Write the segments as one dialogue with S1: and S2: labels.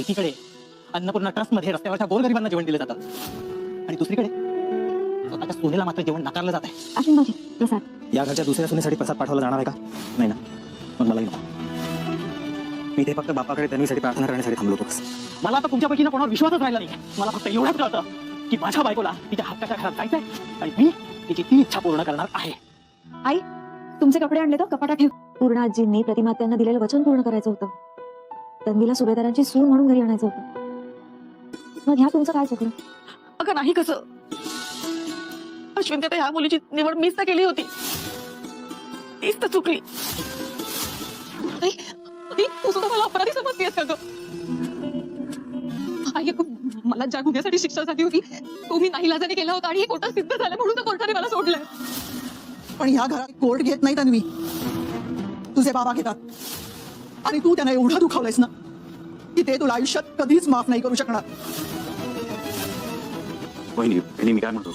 S1: एकीकडे अन्नपूर्णा ट्रस्टमध्ये रस्त्यावरच्या गोरगरिबांना जेवण दिलं जातं. आणि दुसरीकडे स्वतःच्या सोनेला मात्र जेवण नाकारलं जात आहे
S2: प्रसाद.
S1: या घरच्या दुसऱ्या सुनेसाठी प्रसाद पाठवला जाणार आहे का? नाही ना. मग मलाही नको. मी ते फक्त बापाकडे तन्वीसाठी प्रार्थना करण्यासाठी थांबलो होतो बस. मला आता तुमच्यापैकी ना कोणावर विश्वासच राहिला नाही मला फक्त एवढंच कळतं की माझ्या बायकोला तिच्या हक्काच्या घरात जायचंय आणि मी तिची ती इच्छा पूर्ण करणार आहे.
S2: आई तुमचे कपडे आणले तर कपाटात ठेव. पूर्ण आजींनी प्रतिमात्यांना दिलेलं वचन पूर्ण करायचं होतं. तन्वीला सुभेदारांची सून म्हणून घरी आणायचं होतं. मग ह्या तुमचं काय चुकलं
S3: अगं नाही कसं? अश्विन त्या ह्या मुलीची निवड मीच तर केली होती. तीच तर चुकली. आई, आई, तू सुद्धा मला अपराधी समजतेस का ग? आई अगं, मला ज्या गुन्ह्यासाठी शिक्षा झाली होती तो मी नाही लाजाने केला होता आणि हे खोटं सिद्ध झालं म्हणून तर कोर्टाने मला सोडलंय.
S4: पण ह्या घरात कोर्ट घेत नाही तन्वी. तुझे बाबा घेतात. आणि तू त्यांना एवढं दुखावलंयस ना? की ते तुला आयुष्यात कधीच माफ नाही करू शकणार.
S1: बहिणी बहिणी मी काय म्हणतो?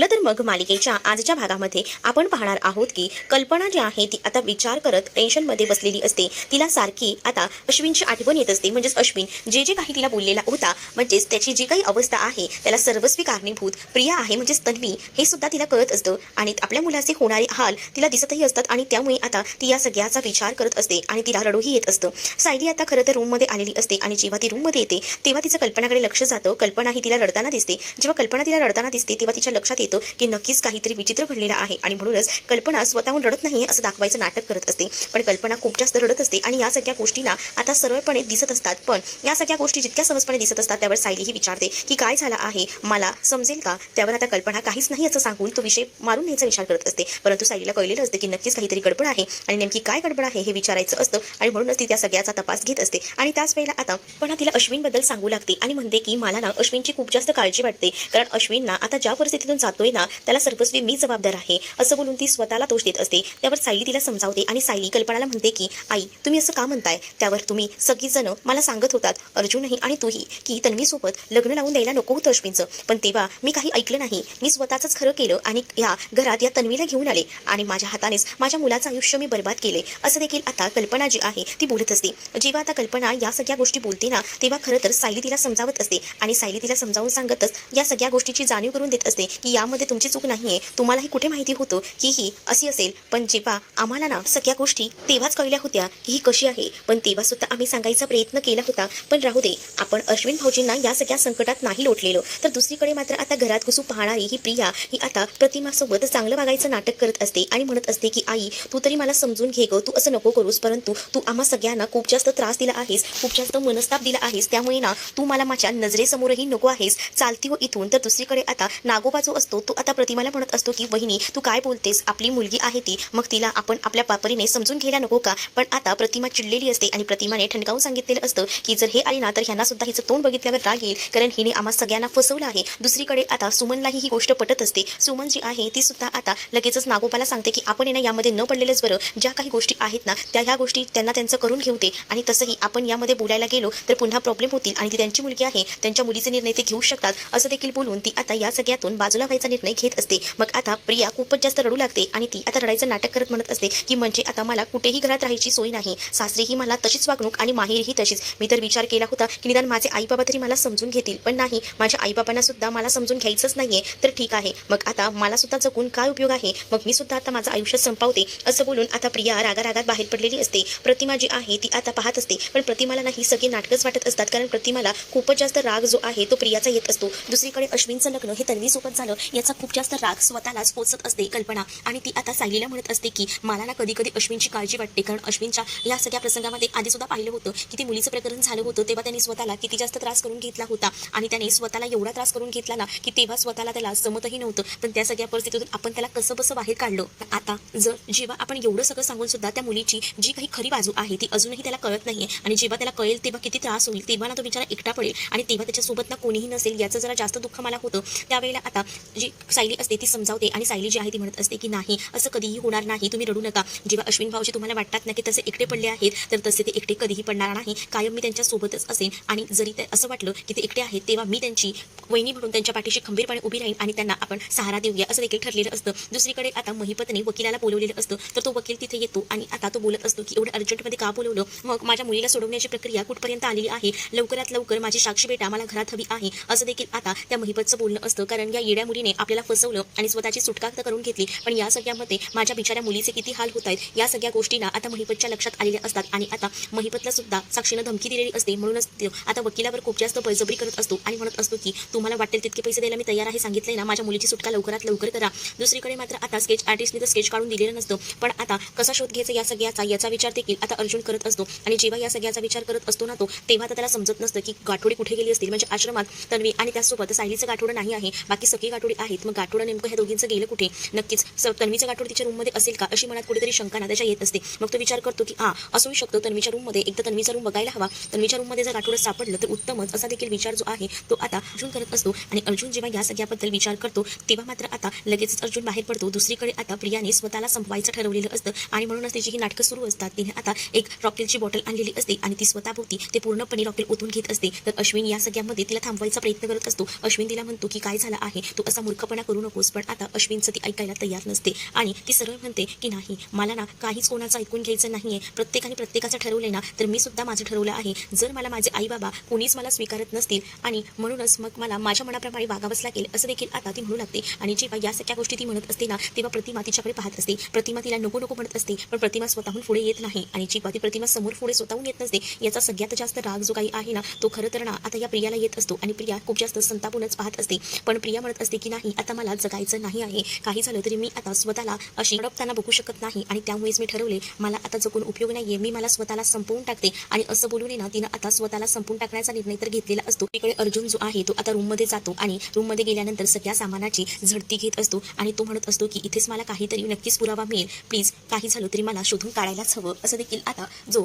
S5: ठरलं तर मग मालिकेच्या आजच्या भागामध्ये आपण पाहणार आहोत की कल्पना जी आहे ती आता विचार करत टेन्शनमध्ये बसलेली असते. तिला सारखी आता अश्विनची आठवण येत असते. म्हणजेच अश्विन जे जे काही तिला बोललेला होता म्हणजेच त्याची जी काही अवस्था आहे त्याला सर्वस्वी कारणीभूत प्रिया आहे म्हणजेच तन्वी हे सुद्धा तिला कळत असतं. आणि आपल्या मुलाचे होणारे हाल तिला दिसतही असतात आणि त्यामुळे आता ती या सगळ्याचा विचार करत असते आणि तिला रडूही येत असतं. सायली आता खरं तर रूममध्ये आलेली असते आणि जेव्हा ती रूममध्ये येते तेव्हा तिचं कल्पनाकडे लक्ष जातं. कल्पना ही तिला रडताना दिसते. जेव्हा कल्पना तिला रडताना दिसते तेव्हा तिच्या लक्षात येतं की नक्कीच काहीतरी विचित्र घडलेलं आहे आणि म्हणूनच कल्पना स्वतःहून रडत नाही असं दाखवायचं नाटक करत असते. पण कल्पना खूप जास्त रडत असते आणि या सगळ्या गोष्टीला आता सरळपणे दिसत असतात. पण या सगळ्या गोष्टी जितक्या सहजपणे दिसत असतात त्यावर सायलीही विचारते की काय झालं आहे? मला समजेल का? त्यावर आता कल्पना काहीच नाही असं सांगून तो विषय मारून न्यायचा विचार करत असते. परंतु सायलीला कळलेलं असतं की नक्कीच काहीतरी गडबड आहे आणि नेमकी काय गडबड आहे हे विचारायचं असतं आणि म्हणूनच ती त्या सगळ्याचा तपास घेत असते. आणि त्याच वेळेला आता पण तिला अश्विनबद्दल सांगू लागते आणि म्हणते की मला ना अश्विनची खूप जास्त काळजी वाटते. कारण अश्विनना आता ज्या परिस्थितीतून जातोय ना त्याला सर्वस्वी मी जबाबदार आहे असं बोलून ती स्वतःला दोष देत असते. त्यावर सायली तिला समजावते आणि सायली कल्पनाला म्हणते की आई तुम्ही असं का म्हणताय? त्यावर तुम्ही सगळीजण मला सांगत होतात अर्जुनही आणि तूही की तन्वीसोबत लग्न लावून द्यायला नको होतं अश्विनचं. पण तेव्हा मी काही ऐकलं नाही. मी स्वतःच खरं केलं आणि या घरात या तन्वीला घेऊन आले आणि माझ्या हातानेच माझ्या मुलाचं आयुष्य मी बर्बाद केले. असं देखील आता कल्पना जी आहे ती बोलत असते. जेव्हा आता कल्पना या सगळ्या गोष्टी बोलते ना तेव्हा खरं तर सायली तिला समजावत असते आणि सायली तिला समजावून सांगतच या सगळ्या गोष्टीची जाणीव करून देत असते की यामध्ये तुमची चूक नाहीये. तुम्हालाही कुठे माहिती होतं की ही अशी असेल? पण जेव्हा आम्हाला ना सगळ्या गोष्टी तेव्हाच कळल्या होत्या की ही कशी आहे. पण तेव्हा सुद्धा आम्ही सांगायचा प्रयत्न केला होता. पण राहू दे आपण अश्विन भाऊजींना या सगळ्या संकटात नाही लोटलेलो. तर दुसरीकडे मात्र आता घरात घुसू पाहणारी ही प्रिया ही आता प्रतिमासोबत चांगलं वागायचं नाटक करत असते आणि म्हणत असते की आई तू तरी मला समजून घे ग. तू असं नको करूस. परंतु तू आम्हा सगळ्यांना खूप जास्त त्रास दिला आहेस. खूप जास्त मनस्ताप दिला आहेस. त्यामुळे ना तू मला माझ्या नजरेसमोरही नको आहेस. चालती हो इथून. तर दुसरीकडे आता नागोबा जो असतो तो आता प्रतिमाला म्हणत असतो की वहिनी तू काय बोलतेस? आपली मुलगी आहे ती. मग तिला आपण आपल्या पापरीने समजून घ्यायला नको का? पण आता प्रतिमा चिडलेली असते आणि प्रतिमाने ठणकावून सांगितलेलं असतं की जर हे आली ना तर ह्यांना सुद्धा हिचं तोंड बघितल्यावर राग येईल. कारण हिने आम्हा सगळ्यांना फसवलं आहे. दुसरीकडे आता सुमनलाही ही गोष्ट पटत असते. सुमन जी आहे ती सुद्धा आता लगेचच नागोपाला सांगते की आपण येणं यामध्ये न पडलेलंच बरं. ज्या काही गोष्टी आहेत ना त्या ह्या गोष्टी त्यांना त्यांचं करून घेऊ दे. आणि तसंही आपण यामध्ये बोलायला गेलो तर पुन्हा प्रॉब्लेम होतील आणि ती त्यांची मुलगी आहे. त्यांच्या मुलीचे निर्णय ते घेऊ शकतात. असं देखील बोलून ती आता या सगळ्यातून बाजूला व्हायचा निर्णय घेत असते. मग आता प्रिया खूपच जास्त रडू लागते आणि ती आता रडायचं नाटक करत म्हणत असते की म्हणजे आता मला कुठेही घरात राहायची सोय नाही. सासरीही मला तशीच वागणूक आणि माहेरही तशीच. मी तर विचार केला होता की निदान माझे आई बाबा तरी मला समजून घेतील. पण नाही माझ्या आईबाबांना सुद्धा मला समजून घ्यायचंच नाहीये. तर ठीक आहे. मग आता मला सुद्धा जगून काय उपयोग आहे? मग मी सुद्धा आता माझं आयुष्य संपवते. असं बोलून आता प्रिया रागा रागात बाहेर पडलेली असते. प्रतिमा जी आहे ती आता पाहत असते. पण प्रतिमाला नाही सगळे नाटकच वाटत असतात. कारण प्रतिमाला खूपच जास्त राग जो आहे तो प्रियाचा येत असतो. दुसरीकडे अश्विनचं लग्न हे तन्वीसोबत झालं. याचा खूप जास्त राग स्वतःलाच पोचत असते कल्पना. आणि ती आता सायलीला म्हणत असते की मला ना कधी कधी अश्विनची काळजी वाटते. कारण अश्विनच्या या सगळ्या प्रसंगामध्ये आधी सुद्धा पाहिलं होतं की ते मुलीचं प्रकरण झालं होतं तेव्हा त्यांनी स्वतःला किती जास्त त्रास करून घेतला होता. आणि त्याने स्वतःला एवढा त्रास करून घेतला ना की तेव्हा स्वतःला त्याला जमतही नव्हतं. पण त्या सगळ्या परिस्थितीतून आपण त्याला कसं बसं बाहेर काढलं. आता जर जेव्हा आपण एवढं सगळं सांगून सुद्धा त्या मुलीची जी काही खरी बाजू आहे ती अजूनही त्याला कळत नाहीये. आणि जेव्हा त्याला कळेल तेव्हा किती त्रास होईल तेव्हा ना तो बिचारा एकटा पडेल. आणि तेव्हा त्याच्यासोबत ना कोणीही नसेल याचं जरा जास्त दुःख मला होतं. त्यावेळेला आता जी सायली असते ती समजावते आणि सायली जी आहे ती म्हणत असते की नाही असं कधीही होणार नाही तुम्ही रडू नका. जेव्हा अश्विन भाऊजी तुम्हाला वाटतात ना की तसे एकटे पडले आहेत तर तसे ते एकटे कधीही पडणार नाही. कायम मी त्यांच्या सोबतच असेन आणि जरी ते असं वाटलं की ते एकटे आहेत तेव्हा मी त्यांची वहिनी म्हणून त्यांच्या पाठीशी खंबीरपणे उभी राहीन आणि त्यांना आपण सहारा देऊया असं देखील ठरलेलं असतं. दुसरीकडे आता महिपतने वकिलाला बोलवलेलं असतं तर तो वकील तिथे येतो आणि आता तो बोलत असतो की एवढं अर्जंटमध्ये का बोलवलं? मग माझ्या मुलीला सोडवण्याची प्रक्रिया कुठपर्यंत आलेली आहे? लवकरात लवकर माझी साक्षी बेटा मला घरात हवी आहे असं देखील आता त्या महिपतचं बोलणं असतं. कारण या येड्या मुलीने आपल्याला फसवलं आणि स्वतःची सुटका तर करून घेतली पण या सगळ्यामध्ये माझ्या बिचाऱ्या मुलीचे किती हाल होत आहेत या सगळ्या गोष्टींना आता महिपतच्या लक्षात आलेल्या असतात आणि आता महिपतला सुद्धा साक्षीनं धमकी दिलेली असते म्हणूनच तो आता वकिलावर खूप जास्त बळजबरी करत असतो आणि म्हणत असतो की तुम्हाला वाटेल तितके पैसे द्यायला मी तयार आहे सांगितलंय ना माझ्या मुलीची सुटका लवकरात लवकर करा. दुसरीकडे मात्र आता स्केच आर्टिस्टने तर स्केच काढून दिलेलं नसतं पण आता कसा शोध घ्यायचा या सगळ्याचा याचा विचार देखील आता अर्जुन करत असतो. आणि जेव्हा या सगळ्याचा विचार करत असतो ना तो तेव्हा तर त्याला समजत नसतं की गाठोडी कुठे गेली असतील. म्हणजे आश्रमात तन्वी आणि त्यासोबत सायलीचं गाठोडं नाही आहे बाकी सगळी गाठोडी आहेत. मग गाठोडं नेमकं ह्या दोघींचं गेलं कुठे? नक्कीच. तन्वीचं गाठोड तिच्या रूममध्ये असेल का? अशी मनात कुठेतरी शंका ना त्याच्या येत असते. मग तो विचार करतो की हा असूही शकतो तन्वीच्या रूममध्ये एकदा तन्वीचा रूम बघायला हवा. तन्वीच्या रूममध्ये जर गाठोडं सापडलं तर उत्तमच. असा देखील विचार जो आहे तो आता अर्जुन करत असतो. आणि अर्जुन जेव्हा या सगळ्याबद्दल विचार करतो तेव्हा मात्र आता लगेचच अर्जुन बाहेर पडतो. दुसरीकडे आता प्रियाने स्वतःला संपवायचं ठरवलेलं असतं. आणि म्हणूनच तिची ही नाटकं सुरू असतात. तिने आता एक रॉकेलची बॉटल आणलेली असते आणि ती स्वतःभोवती ते पूर्णपणे रॉकेल ओतून घेत असते. तर अश्विन या सगळ्यामध्ये तिला थांबवायचा प्रयत्न करत असतो. अश्विन तिला म्हणतो की काय झालं आहे? तू असा मूर्खपणा करू नकोस पण आता अश्विनचं ती ऐकायला तयार नसते. आणि ती सरळ म्हणते की नाही मला ना काहीच कोणाचं ऐकून घ्यायचं नाहीये. प्रत्येकाने प्रत्येकाचं ठरवलंय ना तर मी सुद्धा माझं ठरवलं आहे. जर मला माझे आई बाबा कोणीच मला स्वीकारत नसतील आणि म्हणूनच मग मला माझ्या मनाप्रमाणे वागावंच लागेल असं देखील आता ती म्हणू लागते. आणि जेव्हा या सगळ्या गोष्टी ती म्हणत असते ना तेव्हा प्रतिमा तिच्याकडे पाहत असते. प्रतिमा तिला नको नको म्हणत असते पण प्रतिमा स्वतःहून पुढे येत नाही. आणि जेव्हा ती प्रतिमा समोर पुढे स्वतःहून येत नसते याचा सगळ्यात जास्त राग जो काही आहे ना तो खरं तर ना आता या प्रियाला येत असतो. आणि प्रिया खूप जास्त संतापूनच पाहत असते. पण प्रिया म्हणत असते की नाही. आता मला जगायचं नाही आहे. काही झालं तरी मी आता स्वतःला अशी अडपताना बघू शकत नाही आणि त्यामुळेच मी ठरवले मला आता जगून उपयोग नाहीये. मी मला स्वतःला संपवून टाकते. आणि असं बोलून ना तिनं आता स्वतःला संपवून टाकण्याचा निर्णय तर घेतलेला असतो. तिकडे अर्जुन जो आहे तो आता रूममध्ये जातो आणि रूममध्ये गेल्यानंतर सगळ्या सामानाची झडती घेत असतो आणि तो म्हणत असतो की इथेच मला काहीतरी नक्कीच पुरावा मिळेल. प्लीज काही झालं तरी मला शोधून काढायलाच हवं. असं देखील आता जो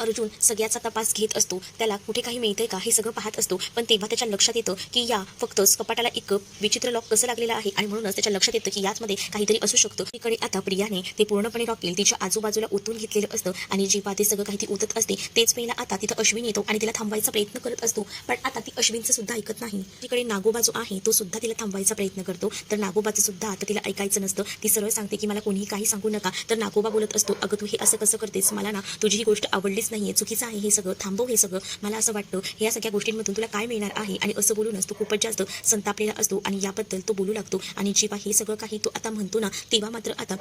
S5: अर्जुन सगळ्याचा तपास घेत असतो. त्याला कुठे काही मिळतंय का हे सगळं पाहत असतो. पण तेव्हा त्याच्या लक्षात येतं की या फक्त कपाटाला एक विचित्र लॉक कसं लागलेलं आहे आणि म्हणूनच त्याच्या लक्षात येतं की याचमध्ये काहीतरी असू शकतं. तिकडे आता प्रियाने ते पूर्णपणे रॉकेल तिच्या आजूबाजूला ओतून घेतलेलं असतं आणि जेव्हा ते सगळं काही ती ओतत असते तेच वेळेला आता तिथं अश्विन येतो आणि तिला थांबवायचा प्रयत्न करत असतो. पण आता ती अश्विनचं सुद्धा ऐकत नाही. तिकडे नागोबा जो आहे तो सुद्धा तिला थांबवायचा प्रयत्न करतो. तर नागोबाचं सुद्धा आता तिला ऐकायचं नसतं. ती सरळ सांगते की मला कोणीही काही सांगू नका. तर नागोबा बोलत असतो अगं तू हे असं कसं करतेस? मला ना तुझी ही गोष्ट आवडली आवडलीच नाहीये चुकीचं आहे हे सगळं थांबव हे सगळं. मला असं वाटतं हे या सगळ्या गोष्टींमधून तुला काय मिळणार आहे? आणि असं बोलूनच तो खूपच जास्त संतापलेला असतो आणि याबद्दल तो बोलू लागतो. आणि जेव्हा हे सगळं काही तो आता म्हणतो ना तेव्हा मात्र आता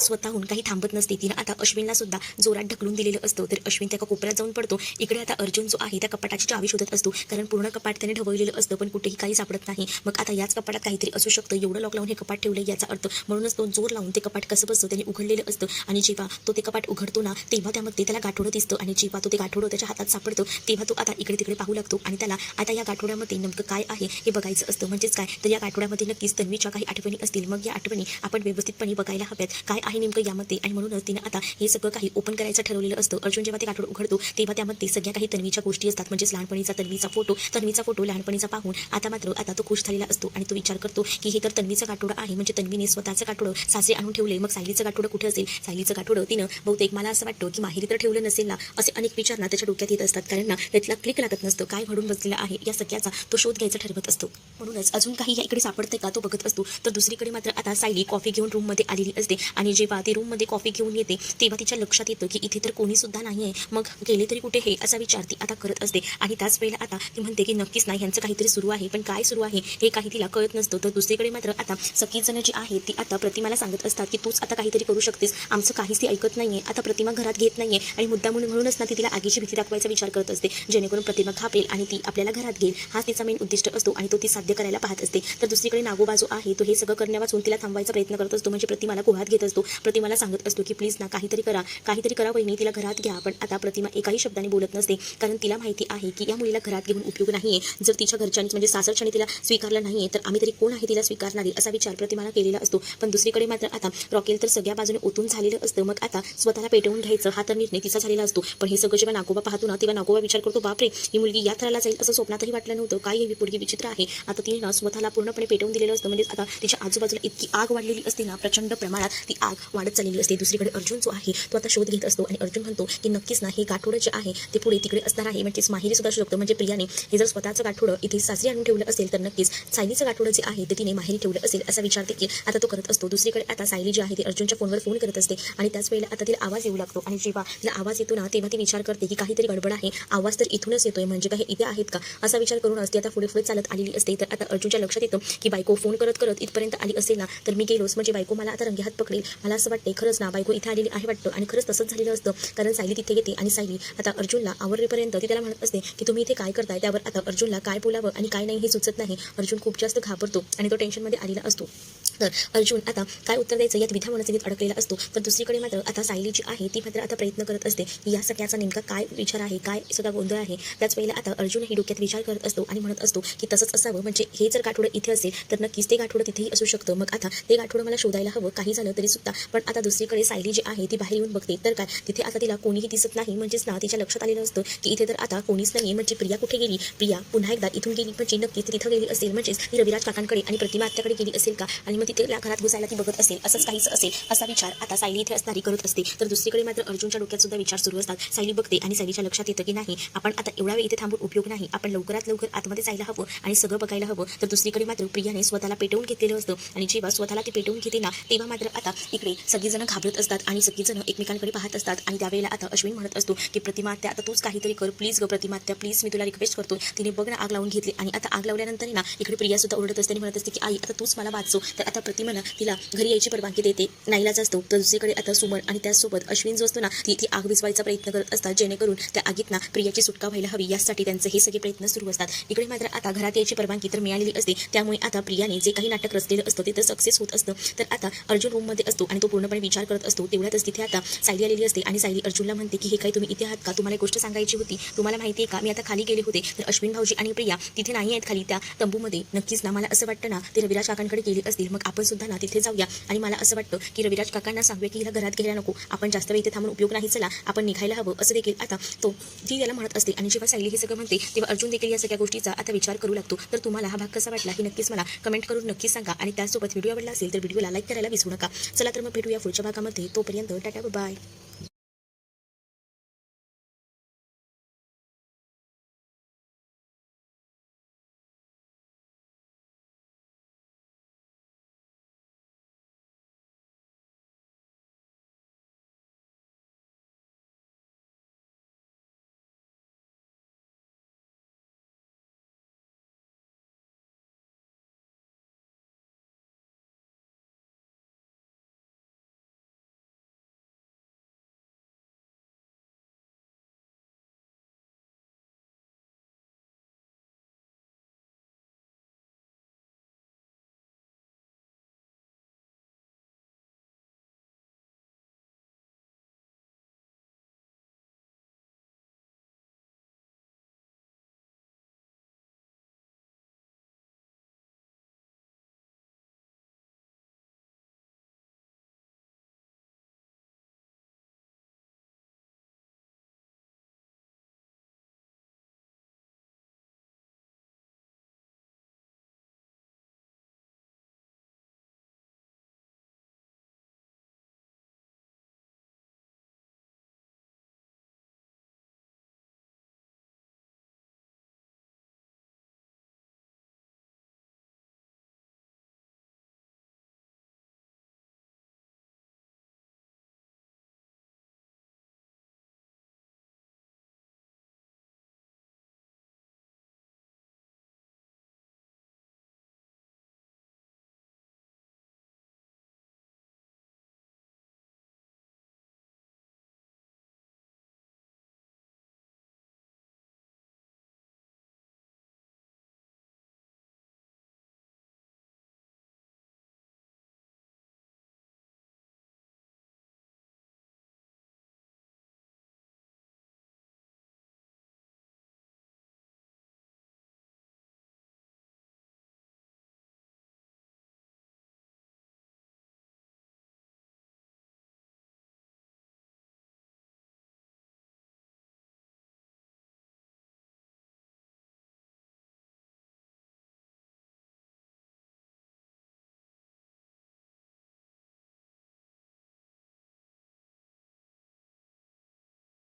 S5: स्वतःहून काही थांबत नसते. तिनं आता अश्विनला सुद्धा जोरात ढकलून दिलेलं असतं. तर अश्विन त्या कोपऱ्यात जाऊन पडतो. इकडे आता अर्जुन जो आहे त्या कपाटाची चावी शोधत असतो. कारण पूर्ण कपाट त्याने ढवळलेलं असतं पण कुठेही काही सापडत नाही. मग आता याच कपाटात काहीतरी असू शकतं. एवढं लॉक लावून हे कपाट ठेवलं याचा अर्थ म्हणूनच तो जोर लावून ते कपाट कसं बसतं त्याने उघडलेलं असतं. आणि जेव्हा तो ते कपाट उघडतो ना तेव्हा त्यामध्ये त्याला गाठोडं दिसतं. आणि जेव्हा तो ते गाठोडं त्याच्या हातात सापडतो तेव्हा तो आता इकडे तिकडे पाहू लागतो आणि त्याला आता या गाठोड्यामध्ये नेमकं काय आहे हे बघायचं असतं. म्हणजेच काय? तर या गाठोड्यामध्ये नक्कीच तन्वीच्या काही आठवणी असतील. मग या आठवणी आपण व्यवस्थितपणे बघायला हव्यात. काय आहे नेमकं यामध्ये? आणि म्हणूनच तिने आता हे सगळं काही ओपन करायचं ठरवलेलं असतं. अर्जुन जेव्हा ते गाठोड उघडतो तेव्हा त्यामध्ये सगळ्या काही तन्वीच्या गोष्टी असतात. म्हणजेच लहानपणीचा तन्वीचा फोटो तन्वीचा फोटो लहानपणीचा पाहून आता मात्र आता तो खुश झालेला असतो आणि तो विचार करतो की हे तर तन्वीचा गाठोडा आहे. म्हणजे तन्वीने स्वतःचं गाठोडं सासरे आणून ठेवले. मग सायलीचं गाठोडं कुठे असेल? सायलीचं गाठोडं तिनं बहुतेक मला असं वाटतं की माहेरी तर ठेवलं नसेल ना. असे अनेक विचार ना त्याच्या डोक्यात येत असतात. कारण ना त्यातला क्लिक लागत नसतं. काय घडून बसलेलं आहे या सगळ्याचा तो शोध घ्यायचा ठरवत असतो. म्हणूनच अजून काही या इकडे सापडते का तो बघत असतो. तर दुसरीकडे मात्र आता सायली कॉफी घेऊन रूममध्ये आलेली असते. आणि जेव्हा ती रूममध्ये कॉफी घेऊन येते तेव्हा तिच्या लक्षात येतं की इथे तर कोणी सुद्धा नाही आहे मग गेले तरी कुठे हे? असा विचार ती आता करत असते. आणि त्याच वेळेला आता ती म्हणते की नक्कीच नाही यांचं काहीतरी सुरू आहे. पण काय सुरू आहे हे काही तिला कळत नसतं. तर दुसरीकडे मात्र आता सगळीच जण जी आहे ती आता प्रतिमाला सांगत असतात की तूच आता काहीतरी करू शकतेस. आमचं काहीच ती ऐकत नाहीये. आता प्रतिमा घरात घेत नाहीये. आणि मुद्दा म्हणून म्हणूनच ना ती तिला आगीची भीती दाखवायचा विचार करत असते. जेणेकरून प्रतिमा खापेल आणि ती आपल्याला घरात घेईल. हाच तिचा मेन उद्दिष्ट असतो आणि तो ती साध्य करायला पाहत असते. तर दुसरीकडे नागोबा जो आहे तो हे सगळं करण्यापासून तिला थांबवायचा प्रयत्न करत असतो. म्हणजे प्रतिमाला गुहात घेत असतो. प्रतिमाला सांगत असतो की प्लीज ना काहीतरी करा. काहीतरी करा वहिनी तिला घरात घ्या. पण आता प्रतिमा एकाही शब्दाने बोलत नसते. कारण तिला माहिती आहे की या मुलीला घरात घेऊन उपयोग नाहीये. जर तिच्या घरच्यांनी म्हणजे सासरच्याने तिला स्वीकारलं नाहीये तर आम्ही तरी कोण आहे तिला स्वीकारणारी असा विचार प्रतिमाला केलेला असतो. पण दुसरीकडे मात्र आता रॉकेल तर सगळ्या बाजूने ओतून झालेलं असतं. मग आता स्वतःला पेटवून घ्यायचं हा तर निर्णय तिचा झालेला असतो. पण हे सगळं जेव्हा नागोबा पाहतो ना तेव्हा नागोबा विचार करतो बापरे ही मुलगी या थराला जाईल असं स्वप्नातही वाटलं नव्हतं. काय ही पोरगी विचित्र आहे? आता तिने ना स्वतःला पूर्णपणे पेटवून दिलेलं असतं. म्हणजे आता तिच्या आजूबाजूला इतकी आग वाढलेली असते ना प्रचंड प्रमाणात ती आग वाढत चाललेली असते. दुसरीकडे अर्जुन जो आहे तो आता शोध घेत असतो आणि अर्जुन म्हणतो की नक्कीच ना हे गाठोडं जे आहे ते पुढे तिकडे असणार आहे. म्हणजेच माहेरी सुद्धा शोधतो. म्हणजे प्रियाने हे जर स्वतःचं गाठोडं इथे सासरी आणून ठेवलं असेल तर नक्कीच सायलीचं गाठोडं जे आहे ते तिने माहेरी ठेवलं असेल असा विचार देखील आता तो करत असतो. दुसरीकडे आता सायली जी आहे ती अर्जुनच्या फोनवर फोन करत असते आणि त्याच वेळेला आता तिला आवाज येऊ लागतो. आणि जेव्हा तिला आवाज येतो ना ते तेव्हा ती विचार करते की काहीतरी गडबड आहे आवाज तर इथूनच येतोय म्हणजे काही इथे आहेत का? असा विचार करूनच ती आता पुढे पुढे चालत आलेली असते. तर आता अर्जुनच्या लक्षात येतं की बायको फोन करत करत इथपर्यंत आली असेल ना तर मी गेलोच. म्हणजे बायको मला आता रंगेहात पकडेल. मला असं वाटते खरंच ना बायको इथे आलेली आहे वाटतं. आणि खरंच तसंच झालेलं असतं. कारण सायली तिथे येते आणि सायली आता अर्जुनला आवरेपर्यंत ती त्याला म्हणत असते की तुम्ही इथे काय करताय? त्यावर आता अर्जुनला काय बोलावं आणि काय नाही हे सुचत नाही. अर्जुन खूप जास्त घाबरतो आणि तो टेन्शनमध्ये आलेला असतो. तर अर्जुन आता काय उत्तर द्यायचं? यात विधा मनस्थितीत अडकलेला असतो. तर दुसरीकडे मात्र आता सायली जी आहे ती मात्र आता प्रयत्न करत असते. या सगळ्याचा नेमका काय विचार आहे? काय सगळा गोंधळ आहे? त्याच वेळेला आता अर्जुनही डोक्यात विचार करत असतो आणि म्हणत असतो की तसंच असावं. म्हणजे हे जर गाठोडं इथे असेल तर नक्कीच ते गाठोडं तिथेही असू शकतं. मग आता ते गाठोडं मला शोधायला हवं. काही झालं तरी सुद्धा. पण आता दुसरीकडे सायली जी आहे ती बाहेर येऊन बघते. तर काय? तिथे आता तिला कोणीही दिसत नाही. म्हणजेच ना तिच्या लक्षात आलेलं असतं की इथे तर आता कोणीच नाही म्हणजे प्रिया कुठे गेली? प्रिया पुन्हा एकदा इथून गेली. म्हणजे नक्कीच तिथं गेली असेल. म्हणजेच ती रविराज काकांकडे आणि प्रतिमा आत्याकडे गेली असेल का? आणि मग तिथे घरात घुसायला ती बघत असेल असंच काहीच असेल असा विचार आता सायली इथे असणारी करत असते. तर दुसरीकडे मात्र अर्जुनच्या डोक्यात सुद्धा विचार सुरू असतात. सायली बघते आणि सायलीच्या लक्षात येतं की नाही आपण आता एवढा वेळ इथे थांबून उपयोग नाही. आपण लवकरात लवकर आतमध्ये जायला हवं आणि सगळं बघायला हवं. तर दुसरीकडे मात्र प्रियाने स्वतःला पेटवून घेतलेलं असतं. आणि जेव्हा स्वतःला ते पेटवून घेते ना तेव्हा मात्र आता इकडे सगळीजण घाबरत असतात आणि सगळीजण एकमेकांकडे पाहत असतात. आणि त्यावेळेला आता अश्विन म्हणत असतो की प्रतिमात्या आता तूच काहीतरी कर प्लीज ग प्रतिमा त्या प्लीज मी तुला रिक्वेस्ट करतो. तिने बघ ना आग लावून घेतली. आणि आता आग लावल्यानंतर ना इकडे प्रिया सुद्धा ओरडत असते आणि म्हणत असते की आई आता तूच मला वाचव. तर आता प्रतिमाना तिला घरी यायची परवानगी देते. नाईलाच असतो. तर दुसरीकडे आता सुमन आणि त्याचसोबत अश्विन जो असतो ना ती ती आग विजवायचा प्रयत्न करत असतात. जेणेकरून त्या आगीत ना प्रियाची सुटका व्हायला हवी. यासाठी त्यांचे हे सगळे प्रयत्न सुरू असतात. इकडे मात्र आता घरात यायची परवानगी तर मिळालेली असते. त्यामुळे आता प्रियाने जे काही नाटक रचलेलं असतं ते तर सक्सेस होत असतं. तर आता अर्जुन रूममध्ये असतो आणि तो पूर्णपणे विचार करत असतो. तेवढ्यातच तिथे आता सायली आलेली असते आणि सायली अर्जुनला म्हणते की हे काही तुम्ही इथे आहात का? तुम्हाला एक गोष्ट सांगायची होती. तुम्हाला माहिती आहे का? मी आता खाली गेले होते. तर अश्विन भाऊजी आणि प्रिया तिथे नाही आहेत खाली. त्या तंबूमध्ये. नक्कीच ना मला असं वाटतं ना ते रविराज काकांकडे गेले असतील. मग आपण सुद्धा ना तिथे जाऊया. आणि मला असं वाटतं की रविराज काकांना सांगूया की हिला घरात घ्यायला नको. आपण जास्त वेळ इथे थांबून उपयोग नाही. चला आपण निघायला हवं. असं देखील आता तो ती त्याला म्हणत असते. आणि जेव्हा सायली हे सगळं म्हणते तेव्हा अर्जुन देखील या सगळ्या गोष्टीचा आता विचार करू लागतो. तर तुम्हाला हा भाग कसा वाटला हे नक्कीच मला कमेंट करून नक्कीच सांगा. आणि त्यासोबत व्हिडिओ आवडला असेल तर व्हिडिओला लाईक करायला विसरू नका. चला तर मग भेटूया पुढच्या भागामध्ये. तोपर्यंत टाटा बाय